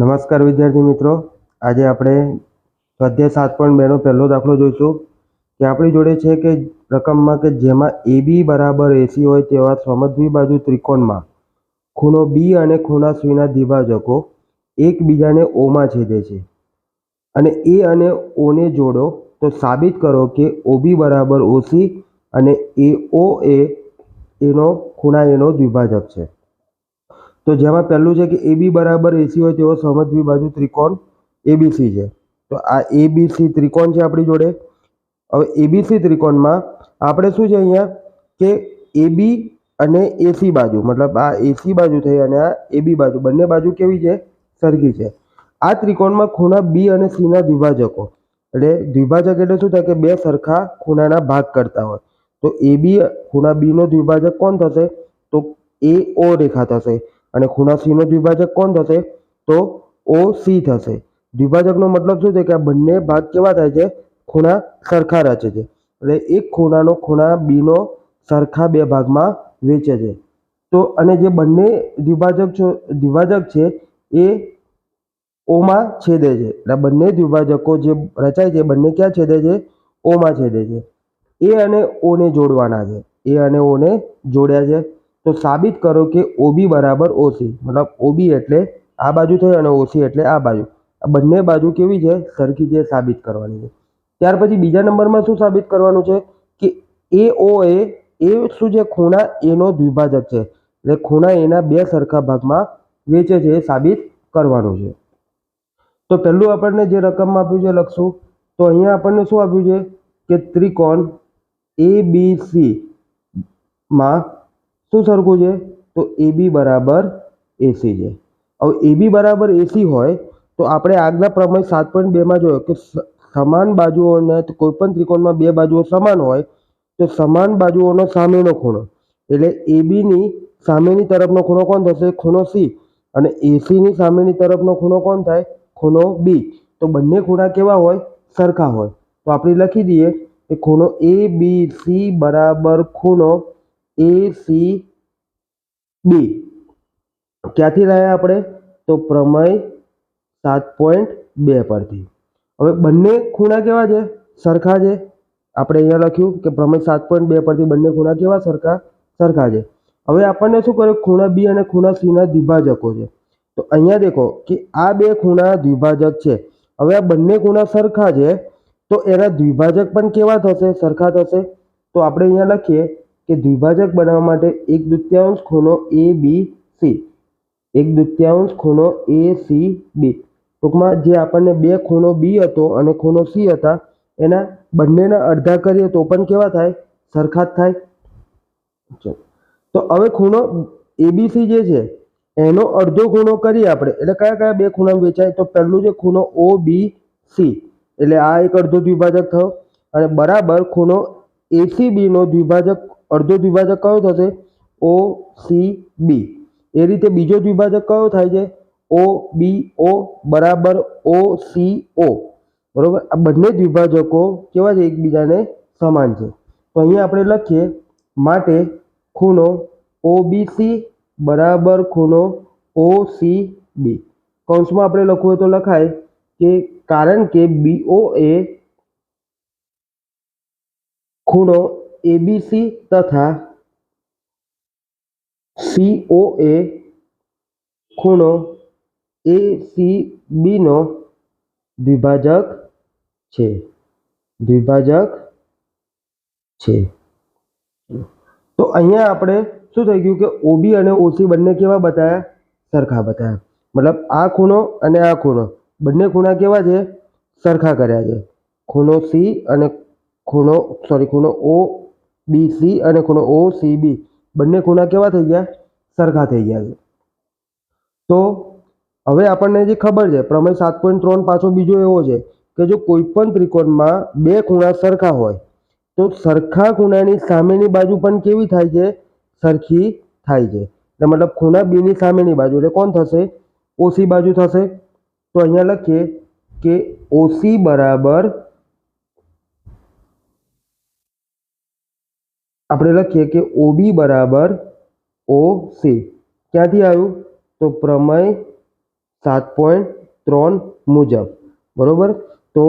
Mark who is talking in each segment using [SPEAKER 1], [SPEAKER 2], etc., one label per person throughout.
[SPEAKER 1] નમસ્કાર વિદ્યાર્થી મિત્રો. આજે આપણે સ્વાધ્યાય સાત પોઈન્ટ બેનો પહેલો દાખલો જોઈશું કે આપણી જોડે છે કે રકમમાં કે જેમાં એ બી બરાબર એસી હોય તેવા સમદ્વિબાજુ ત્રિકોણમાં ખૂણો બી અને ખૂણા સીના દ્વિભાજકો એકબીજાને ઓમાં છેદે છે. અને એ અને ઓને જોડો તો સાબિત કરો કે ઓબી બરાબર ઓસી અને એ ઓ એ એનો ખૂણા એનો દ્વિભાજક છે. તો જેમાં પહેલું છે કે એ બી બરાબર એસી હોય તેવો સમજવી બાજુ ત્રિકોણ એબીસી છે. તો આ એબીસી ત્રિકોણ છે આપણી જોડે. હવે એબીસી ત્રિકોણમાં આપણે શું છે અહીંયા? કે એબી અને એસી બાજુ, મતલબ આ એસી બાજુ થઈ અને આ એબી બાજુ, બંને બાજુ કેવી છે? સરખી છે. આ ત્રિકોણમાં ખૂણા બી અને સીના દ્વિભાજકો. એટલે દ્વિભાજક એટલે શું થાય કે બે સરખા ખૂણાના ભાગ કરતા હોય. તો એ બી ખૂણા બીનો દ્વિભાજક કોણ થશે? તો એ ઓ રેખા થશે. અને ખૂણા સીનો દ્વિભાજક કોણ થશે? તો ઓ સી થશે. દ્વિભાજકનો મતલબ શું છે કે આ બંને ભાગ કેવા થાય છે? ખૂણા સરખા રચે છે. એટલે એક ખૂણાનો ખૂણા બીનો સરખા બે ભાગમાં વેચે છે. તો અને જે બંને દ્વિભાજક દ્વિભાજક છે, એ ઓમાં છેદે છે. એટલે બંને દ્વિભાજકો જે રચાય છે બંને ક્યાં છેદે છે? ઓમાં છેદે છે. એ અને ઓને જોડવાના છે. એ અને ઓને જોડ્યા છે. તો સાબિત કરો કે ઓબી બરાબર ઓસી, મતલબ ઓબી એટલે આ બાજુ થઈ અને ઓસી એટલે આ બાજુ. આ બંને બાજુ કેવી છે? સરખી છે, સાબિત કરવાની છે. ત્યાર પછી બીજા નંબરમાં શું સાબિત કરવાનું છે? કે એ ઓ એ એ શું છે? ખૂણા એનો દ્વિભાજક છે. એટલે ખૂણા એના બે સરખા ભાગમાં વેચે છે, એ સાબિત કરવાનું છે. તો પહેલું આપણને જે રકમમાં આપ્યું છે લખશું. તો અહીંયા આપણને શું આપ્યું છે? કે ત્રિકોણ એ બી સી માં શું સરખું છે? તો એ બી બરાબર એસી છે. હવે એ બી બરાબર એસી હોય તો આપણે આગલા પ્રમાણે સાત પોઈન્ટ બેમાં જોયો કે સમાન બાજુઓને કોઈ પણ ત્રિકોણમાં બે બાજુઓ સમાન હોય તો સમાન બાજુઓનો સામેનો ખૂણો. એટલે એ બીની સામેની તરફનો ખૂણો કોણ થશે? ખૂણો સી. અને એસીની સામેની તરફનો ખૂણો કોણ થાય? ખૂણો બી. તો બંને ખૂણા કેવા હોય? સરખા હોય. તો આપણે લખી દઈએ કે ખૂણો એ બી સી બરાબર ખૂણો એ સી બી ક્યાંથી લાયા આપણે? તો પ્રમેય સાત પોઈન્ટ બે પરથી. હવે બંને ખૂણા કેવા છે? સરખા છે. આપણે અહીંયા લખ્યું કે પ્રમેય સાત પોઈન્ટ બે પરથી બંને ખૂણા કેવા? સરખા સરખા છે. હવે આપણને શું કર્યું? ખૂણા બી અને ખૂણા સીના દ્વિભાજકો છે. તો અહીંયા દેખો કે આ બે ખૂણા દ્વિભાજક છે. હવે આ બંને ખૂણા સરખા છે, તો એના દ્વિભાજક પણ કેવા થશે? સરખા થશે. તો આપણે અહીંયા લખીએ કે દ્વિભાજક બનાવવા માટે એક દૃત્યાંશ ખૂણો એ બી સી. એક દૃત્યાંશ ખૂણો એ સી બી. ટૂંકમાં જે આપણને બે ખૂણો બી હતો અને ખૂણો સી હતા, એના બંનેના અડધા કરીએ તો પણ કેવા થાય? સરખા જ થાય. તો હવે ખૂણો એબીસી જે છે, એનો અડધો ખૂણો કરીએ આપણે. એટલે કયા કયા બે ખૂણા વેચાય તો પહેલું છે ખૂણો ઓ બી સી. એટલે આ એક અડધો દ્વિભાજક થયો. અને બરાબર ખૂણો એસી બીનો દ્વિભાજક અડધો દ્વિભાજક કયો થશે? ઓ સી બી એ રીતે બીજો દ્વિભાજક કયો થાય છે? ઓ બી ઓ બરાબર ઓ સી ઓ બરોબર? આ બંને દ્વિભાજકો કેવા છે? એકબીજાને સમાન છે. તો અહીંયા આપણે લખીએ, માટે ખૂણો ઓબીસી બરાબર ખૂણો ઓ સી બી કૌંસમાં આપણે લખવું હોય તો લખાય કે કારણ કે બીઓ એ ખૂણો એબીસી તથા સીઓ એ ખૂણો એ સી બીનો દ્વિભાજક છે. દ્વિભાજક છે. તો અહીંયા આપણે શું થઈ ગયું કે ઓબી અને ઓસી બંને કેવા બતાવ્યા સરખા બતાવ્યા મતલબ આ ખૂણો અને આ ખૂણો. બંને ખૂણા કેવા છે? સરખા કર્યા છે. ખૂણો સી અને ખૂણો સોરી ખૂણો ઓ બી, સી અને ખૂણો ઓ, સી, બી. બંને ખૂણા કેવા થઈ ગયા? સરખા થઈ ગયા છે. તો હવે આપણને જે ખબર છે, પ્રમેય સાત પોઈન્ટ ત્રણ પાછો બીજો એવો છે કે જો કોઈપણ ત્રિકોણમાં બે ખૂણા સરખા હોય, તો સરખા ખૂણાની સામેની બાજુ પણ કેવી થાય છે? સરખી થાય છે. એટલે મતલબ ખૂણા બીની સામેની બાજુ. એટલે કોણ થશે? ઓસી બાજુ થશે. તો અહીંયા લખીએ કે ઓસી બરાબર આપણે લખીએ કે ઓબી બરાબર ઓ સી ક્યાંથી આવ્યું? તો પ્રમેય સાત પોઈન્ટ ત્રણ મુજબ. બરાબર? તો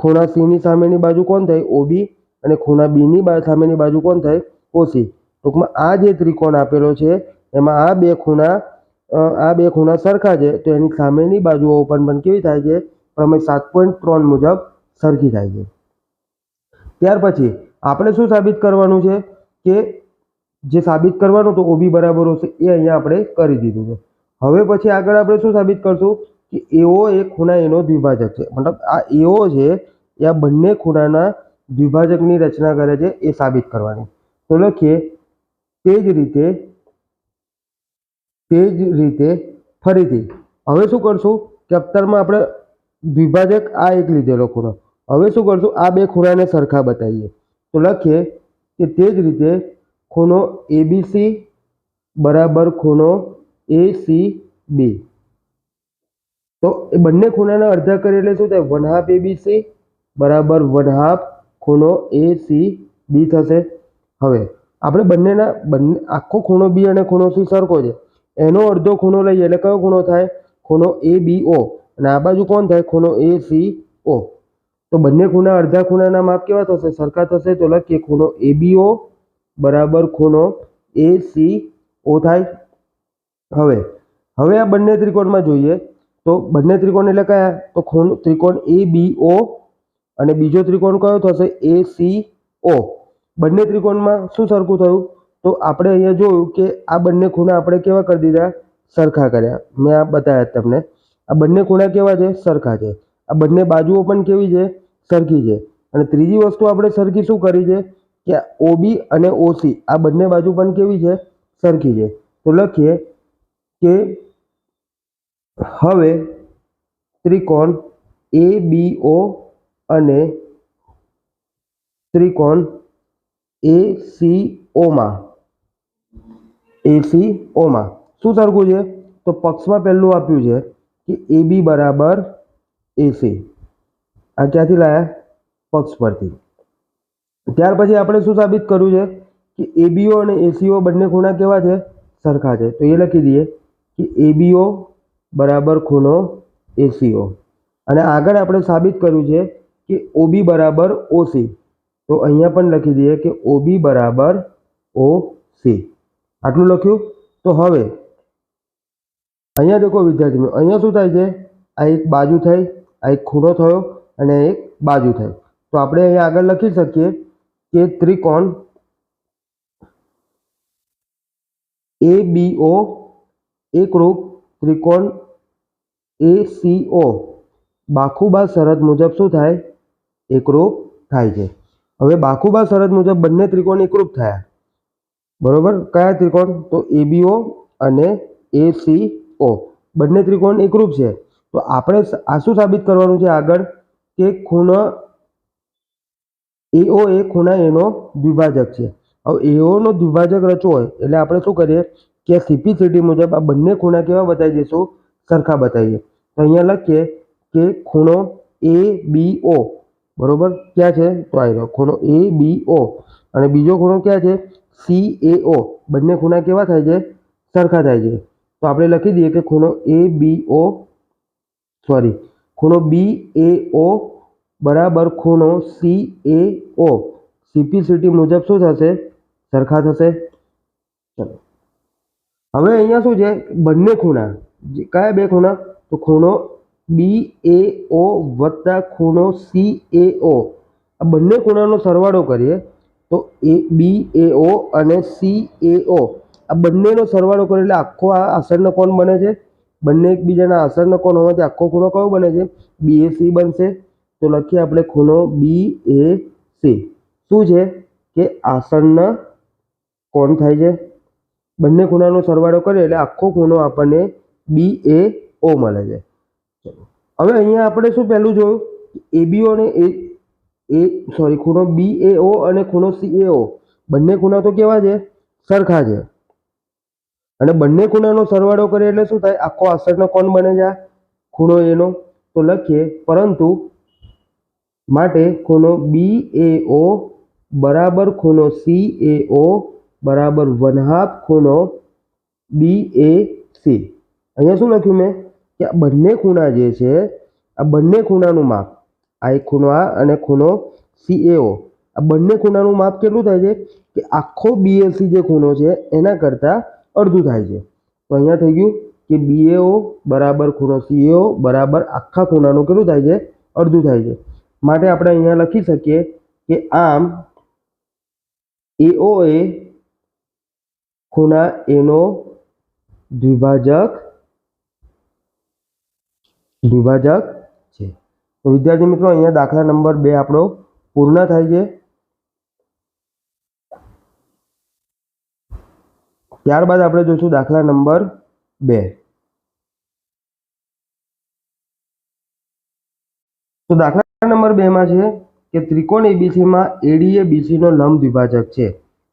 [SPEAKER 1] ખૂણા સીની સામેની બાજુ કોણ થાય? ઓબી. અને ખૂણા બીની સામેની બાજુ કોણ થાય? ઓસી. ટૂંકમાં આ જે ત્રિકોણ આપેલો છે, એમાં આ બે ખૂણા આ બે ખૂણા સરખા છે. તો એની સામેની બાજુઓ પણ પણ કેવી થાય છે? પ્રમેય સાત પોઈન્ટ ત્રણ મુજબ સરખી થાય છે. ત્યાર પછી આપણે શું સાબિત કરવાનું છે? કે જે સાબિત કરવાનું તો ઓબી બરાબર હશે, એ અહીંયા આપણે કરી દીધું છે. હવે પછી આગળ આપણે શું સાબિત કરશું? કે એઓ એ ખૂણા એનો દ્વિભાજક છે. મતલબ આ એઓ છે, એ આ બંને ખૂણાના દ્વિભાજકની રચના કરે છે, એ સાબિત કરવાની. તો લખીએ, તે જ રીતે, તે જ રીતે ફરીથી. હવે શું કરશું? કે ચેપ્ટરમાં આપણે દ્વિભાજક આ એક લીધેલો ખૂણો. હવે શું કરશું? આ બે ખૂણાને સરખા બતાવીએ. તો લખીએ કે તે જ રીતે ખૂણો એબીસી બરાબર ખૂણો એ સી બી તો એ બંને ખૂણાના અડધા કરીએ એટલે શું થાય? વન હાફ એબીસી બરાબર વન હાફ ખૂણો બી થશે. હવે, આપણે બંનેના બંને, આખો ખૂણો બી અને ખૂણો સી સરખો છે. એનો અડધો ખૂણો લઈએ એટલે કયો ખૂણો થાય? ખૂણો એ બી ઓ અને આ બાજુ કોણ થાય? ખૂણો એ સી ઓ તો બંને ખૂણા અડધા ખૂણાના માપ કેવા થશે સરખા થશે તો લખીએ ખૂણો એ બીઓ બરાબર ખૂણો એ સી ઓ થાય. હવે હવે આ બંને ત્રિકોણમાં જોઈએ તો બંને ત્રિકોણ એટલે કયા? તો ખૂણ, ત્રિકોણ એ બી ઓ અને બીજો ત્રિકોણ કયો થશે એ સી ઓ બંને ત્રિકોણમાં શું સરખું થયું? તો આપણે અહીંયા જોયું કે આ બંને ખૂણા આપણે કેવા કરી દીધા? સરખા કર્યા. મેં આ બતાવ્યા તમને. આ બંને ખૂણા કેવા છે? સરખા છે. આ બંને બાજુઓ પણ કેવી છે? સરખી છે. અને ત્રીજી વસ્તુ આપણે સરખી શું કરી છે? કે ઓબી અને ઓસી આ બંને બાજુ પણ કેવી છે? સરખી છે. તો લખીએ કે હવે ત્રિકોણ એ, બી, ઓ અને ત્રિકોણ એ, સી, ઓમાં. એ, સી, ઓમાં. શું સરખું છે? તો પક્ષમાં પહેલું આપ્યું છે કે એ, બી, બરાબર એસી આ ક્યાંથી લાયા? પક્ષ પરથી. ત્યાર પછી આપણે શું સાબિત કર્યું છે? કે એબીઓ અને એસીઓ બંને ખૂણા કેવા છે? સરખા છે. તો એ લખી દઈએ કે એબીઓ બરાબર ખૂણો એસીઓ. અને આગળ આપણે સાબિત કર્યું છે કે ઓબી બરાબર ઓસી. તો અહીંયા પણ લખી દઈએ કે ઓબી બરાબર ઓ સી આટલું લખ્યું? તો હવે અહીંયા દેખો વિદ્યાર્થી અહીંયા શું થાય છે? આ એક બાજુ થઈ, આ એક ખૂણો થયો અને એક બાજુ થઈ તો આપણે અહીંયા આગળ લખી શકીએ કે ત્રિકોણ એ બી ઓ એકરૂપ ત્રિકોણ એ સી ઓ બાખુબા શરત મુજબ શું થાય? એકરૂપ થાય છે. હવે બાખુબા શરત મુજબ બંને ત્રિકોણ એકરૂપ થયા. બરોબર? કયા ત્રિકોણ? તો એબીઓ અને એસીઓ બંને ત્રિકોણ એકરૂપ છે. તો આપણે આ શું સાબિત કરવાનું છે આગળ? કે ખૂણો, એઓ એ ખૂણા એનો દ્વિભાજક છે. હવે એઓનો દ્વિભાજક રચવો હોય, એટલે આપણે શું કરીએ કે સીપીસીટી મુજબ આ બંને ખૂણા કેવા બતાવી દઈશું? સરખા બતાવીએ. તો અહીંયા લખીએ કે ખૂણો એ, બી, ઓ. બરોબર? ક્યાં છે? તો આવી રહ્યો. ખૂણો એ, બી, ઓ. અને બીજો ખૂણો ક્યાં છે? C, A, O. બંને ખૂણા કેવા થાય છે? સરખા થાય છે. તો આપણે લખી દઈએ કે ખૂણો એ, બી, ઓ. સોરી. ખૂણો બી, એ, ઓ. બરાબર ખૂણો સી એ ઓ સીપીસીટી મુજબ શું થશે? સરખા થશે. ચલો. હવે અહીંયા શું છે? બંને ખૂણા. કયા બે ખૂણા? તો ખૂણો બી એ ઓ વત્તા ખૂણો સી એ ઓ આ બંને ખૂણાનો સરવાળો કરીએ તો એ બી એ ઓ અને સી એ ઓ આ બંનેનો સરવાળો કરીએ એટલે આખો આ આસનનો કોણ બને છે? બંને એકબીજાના આસનનો કોણ હોવાથી આખો ખૂણો કયો બને છે? બી એ સી બનશે. તો લખીએ આપણે ખૂણો બી એ સી શું છે? કે આસનના કોણ થાય છે? બંને ખૂણાનો સરવાળો કરીએ એટલે આખો ખૂણો આપણને બી એ ઓ મળે છે. હવે અહીંયા આપણે શું પહેલું જોયું? એબીઓ અને એ એ સોરી ખૂણો બી એ ઓ અને ખૂણો સી એ ઓ બંને ખૂણા તો કેવા છે? સરખા છે. અને બંને ખૂણાનો સરવાળો કરીએ એટલે શું થાય? આખો આસરનો કોણ બને છે ખૂણો એનો તો લખીએ, પરંતુ માટે ખૂણો બી એ ઓ બરાબર ખૂણો સી એ ઓ બરાબર વન હાફ ખૂણો સી અહીંયા શું લખ્યું મેં? કે આ બંને ખૂણા જે છે, આ બંને ખૂણાનું માપ, આ એક ખૂણો આ અને ખૂણો સીએઓ આ બંને ખૂણાનું માપ કેટલું થાય છે? કે આખો બીએસી જે ખૂણો છે, એના કરતાં અડધું થાય છે. તો અહીંયા થઈ ગયું કે બીએઓ બરાબર ખૂણો સીએઓ બરાબર આખા ખૂણાનું કેટલું થાય છે? અડધું થાય છે. માટે આપણે અહીંયા લખી શકીએ કે આમ એઓ એ ખૂણા એનો દ્વિભાજક દ્વિભાજક છે. તો વિદ્યાર્થી મિત્રો, અહીંયા દાખલા નંબર બે આપણો પૂર્ણ થાય છે. ત્યારબાદ આપણે જોઈશું દાખલા નંબર બે. તો દાખલા નંબર બેમાં છે કે ત્રિકોણ એબીસીમાં એડી એ બીસીનો લંબ દ્વિભાજક છે.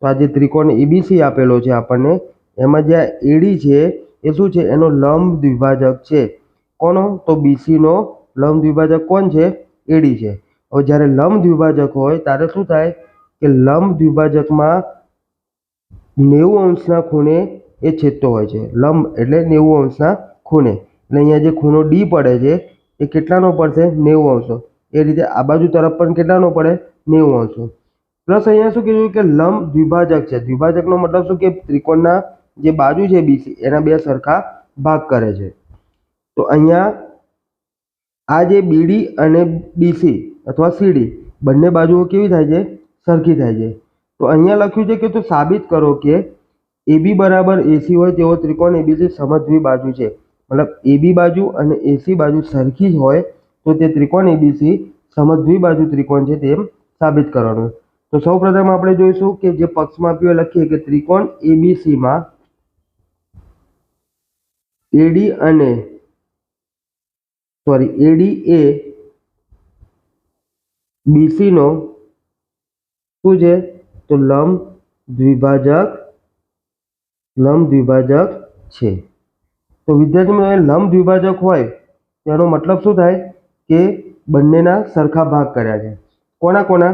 [SPEAKER 1] તો આ જે ત્રિકોણ એબીસી આપેલો છે આપણને, એમાં જે આ એડી છે, એ શું છે? એનો લંબ દ્વિભાજક છે. કોનો? તો બીસીનો લંબ દ્વિભાજક કોણ છે? એડી છે. હવે જ્યારે લંબ દ્વિભાજક હોય, ત્યારે શું થાય કે લંબ દ્વિભાજકમાં નેવું અંશના ખૂણે એ છેદતો હોય છે. લંબ એટલે નેવું અંશના ખૂણે. એટલે અહીંયા જે ખૂણો ડી પડે છે, એ કેટલાનો પડશે? નેવું અંશનો એ રીતે આ બાજુ તરફ પણ કેટલાનો પડે? નેવું અંશો. પ્લસ અહીંયા શું કીધું કે લંબ દ્વિભાજક છે. દ્વિભાજકનો મતલબ શું કે ત્રિકોણના જે બાજુ છે બીસી એના બે સરખા ભાગ કરે છે. તો અહીંયા આ જે બીડી અને બીસી અથવા સીડી બંને બાજુઓ કેવી થાય છે? સરખી થાય છે. તો અહીંયા લખ્યું છે કે તો સાબિત કરો કે એબી બરાબર એસી હોય તેવો ત્રિકોણ એબીસી સમજવી બાજુ છે. મતલબ એબી બાજુ અને એસી બાજુ સરખી જ હોય તો તે ત્રિકોણ એબીસી સમજ બાજુ ત્રિકોણ છે તેમ સાબિત કરવાનું તો સૌપ્રથમ આપણે જોઈશું કે જે પક્ષમાં આપ્યું લખીએ કે ત્રિકોણ એબીસીમાં એડી અને સોરી એડી એ બીસીનો શું છે? તો લંબ દ્વિભાજક લંબ દ્વિભાજક છે. તો વિદ્યાર્થી લંબ દ્વિભાજક હોય, તેનો મતલબ શું થાય? કે બંનેના સરખા ભાગ કર્યા છે. કોના કોના?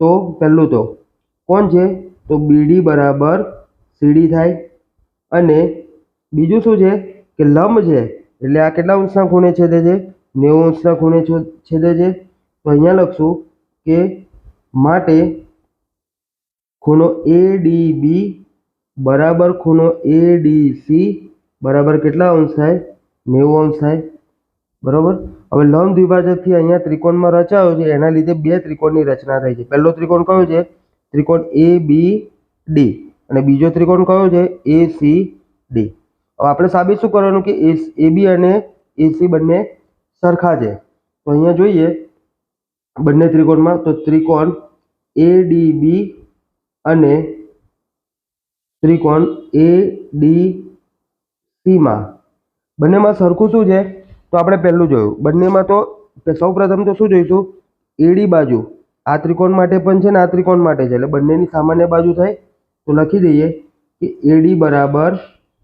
[SPEAKER 1] તો પહેલું તો, કોણ છે? તો બીડી બરાબર સીડી થાય. અને બીજું શું છે? કે લંબ છે. એટલે આ કેટલા અંશના ખૂણે છેદે છે? નેવું અંશના ખૂણે છેદે છે. તો અહીંયા લખશું કે માટે ખૂણો એ ડી બી બરાબર ખૂણો એ ડી સી બરાબર કેટલા અંશ થાય? નેવું અંશ થાય. બરોબર? હવે લંબ દ્વિભાજકથી અહીંયા ત્રિકોણમાં રચાયો છે, એના લીધે બે ત્રિકોણની રચના થઈ છે. પહેલો ત્રિકોણ કયો છે? ત્રિકોણ એ બી ડી અને બીજો ત્રિકોણ કયો છે? એ સી ડી હવે આપણે સાબિત શું કરવાનું કે એ બી અને એસી બંને સરખા છે? તો અહીંયા જોઈએ, બંને ત્રિકોણમાં તો ત્રિકોણ એ ડી બી અને ત્રિકોણ એ ડી સીમાં બંનેમાં સરખું શું છે? તો આપણે પહેલું જોયું. બંનેમાં તો સૌ તો શું જોઈશું? એડી બાજુ. આ ત્રિકોણ માટે પણ છે ને આ ત્રિકોણ માટે છે. એટલે બંનેની સામાન્ય બાજુ થાય તો લખી દઈએ કે એડી બરાબર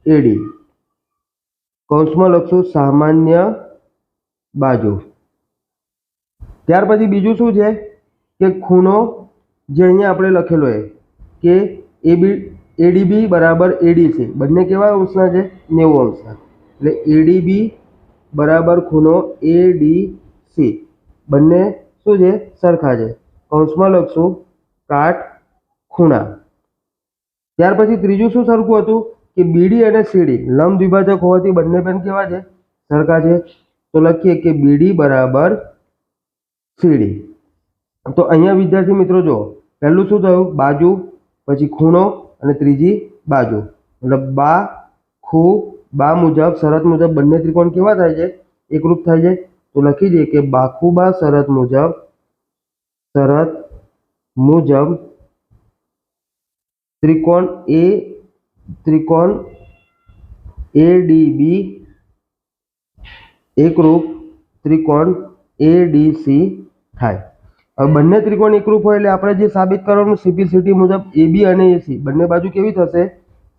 [SPEAKER 1] એડી. કૌંસમાં લખશું સામાન્ય બાજુ. ત્યાર પછી બીજું શું છે? કે ખૂણો જે અહીંયા આપણે લખેલો છે કે એબી એડીબી બરાબર એડીસી બંને કેવા અંશના છે? નેવું અંશના. એટલે એડીબી બરાબર ખૂણો એ ડી સી બંને શું છે? સરખા છે. કૌંસમાં લખશું કાટ ખૂણા. ત્યાર પછી ત્રીજું શું સરખું હતું? કે બીડી અને સીડી લંબ દ્વિભાજક હોવાથી બંને પેન કેવા છે? સરખા છે. તો લખીએ કે બીડી બરાબર સીડી તો અહીંયા વિદ્યાર્થી મિત્રો જો પહેલું શું થયું? બાજુ, પછી ખૂણો અને ત્રીજી બાજુ. મતલબ બા, ખૂ બા મુજબ, શરત મુજબ બંને ત્રિકોણ કેવા થાય છે? એકરૂપ થાય છે. તો લખી દઈએ કે બાખુબા શરત મુજબ શરત મુજબ ત્રિકોણ એ ત્રિકોણ એ ડી બી એકરૂપ ત્રિકોણ એ ડી સી થાય. હવે બંને ત્રિકોણ એકરૂપ હોય એટલે આપણે જે સાબિત કરવાનું સીપીસીટી મુજબ એ બી અને એસી બંને બાજુ કેવી થશે?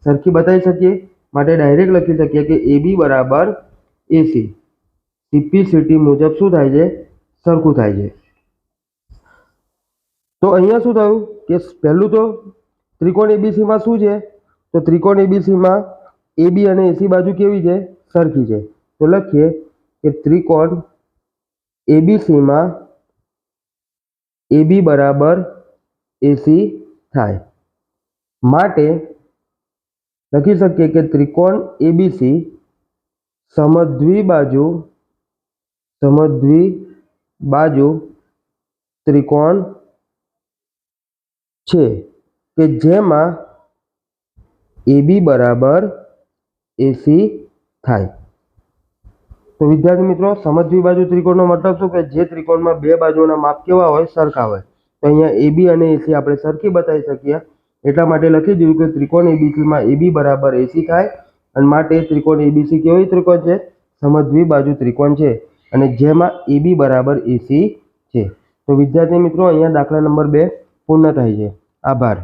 [SPEAKER 1] સરખી બતાવી શકીએ? માટે ડાયરેક્ટ લખી શકીએ કે એ બી બરાબર એસી સીપીસીટી મુજબ શું થાય છે? સરખું થાય છે. તો અહીંયા શું થયું? કે પહેલું તો ત્રિકોણ એબીસીમાં શું છે? તો ત્રિકોણ એબીસીમાં એબી અને એસી બાજુ કેવી છે? સરખી છે. તો લખીએ કે ત્રિકોણ એબીસીમાં એબી બરાબર એસી થાય. માટે લખી શકીએ કે ત્રિકોણ એબીસી સમદ્વિ બાજુ સમદ્વિ બાજુ ત્રિકોણ છે કે જેમાં એબી બરાબર એસી થાય. તો વિદ્યાર્થી મિત્રો સમજવી બાજુ ત્રિકોણનો મતલબ શું કે જે ત્રિકોણમાં બે બાજુના માપ કેવા હોય સરખા હોય. તો અહીંયા એબી અને એસી આપણે સરખી બતાવી શકીએ. એટલા માટે લખી દીધું કે ત્રિકોણ એબીસીમાં એબી બરાબર એસી થાય અને માટે ત્રિકોણ એબીસી કેવી ત્રિકોણ છે? સમદ્વિ બાજુ ત્રિકોણ છે અને જેમાં એબી બરાબર એસી છે. તો વિદ્યાર્થી મિત્રો, અહીંયા દાખલા નંબર બે પૂર્ણ થાય છે. આભાર.